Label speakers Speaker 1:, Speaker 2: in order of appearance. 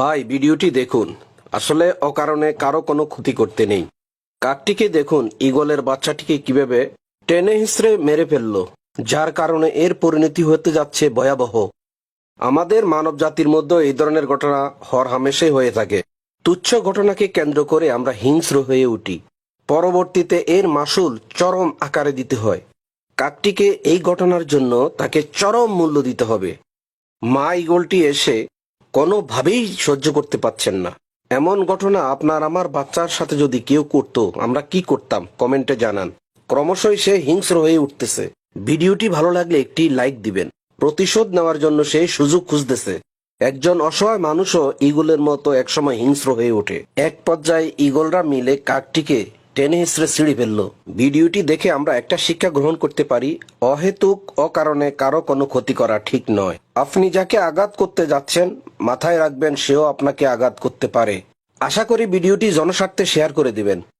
Speaker 1: ভাই, ভিডিওটি দেখুন। আসলে অকারণে কারও কোনো ক্ষতি করতে নেই। কাকটিকে দেখুন, ইগলের বাচ্চাটিকে কীভাবে টেনে হিসড়ে মেরে ফেলল, যার কারণে এর পরিণতি হতে যাচ্ছে ভয়াবহ। আমাদের মানব জাতির মধ্যে এই ধরনের ঘটনা হর হামেশাই হয়ে থাকে। তুচ্ছ ঘটনাকে কেন্দ্র করে আমরা হিংস্র হয়ে উঠি। পরবর্তীতে এর মাসুল চরম আকারে দিতে হয়। কাকটিকে এই ঘটনার জন্য তাকে চরম মূল্য দিতে হবে। মা ইগলটি এসে কোনোভাবেই সহ্য করতে পারছেন না। এমন ঘটনা আপনার আমার বাচ্চার সাথে যদি কেউ করত, আমরা কি করতাম? কমেন্টে জানান। ক্রমশই সে হিংস্র হয়ে উঠতেছে। ভিডিওটি ভালো লাগলে একটি লাইক দিবেন। প্রতিশোধ নেওয়ার জন্য সে সুযোগ খুঁজতেছে। একজন অসহায় মানুষও ইগলের মতো একসময় হিংস্র হয়ে ওঠে। এক পর্যায়ে ইগলরা মিলে কাকটিকে টেনে হিসড়ে সিঁড়ি ফেলল। ভিডিওটি দেখে আমরা একটা শিক্ষা গ্রহণ করতে পারি, অহেতুক, অকারণে কারও কোনো ক্ষতি করা ঠিক নয়। আপনি যাকে আঘাত করতে যাচ্ছেন মাথায় রাখবেন সেও আপনাকে আঘাত করতে পারে। আশা করি ভিডিওটি জনস্বার্থে শেয়ার করে দিবেন।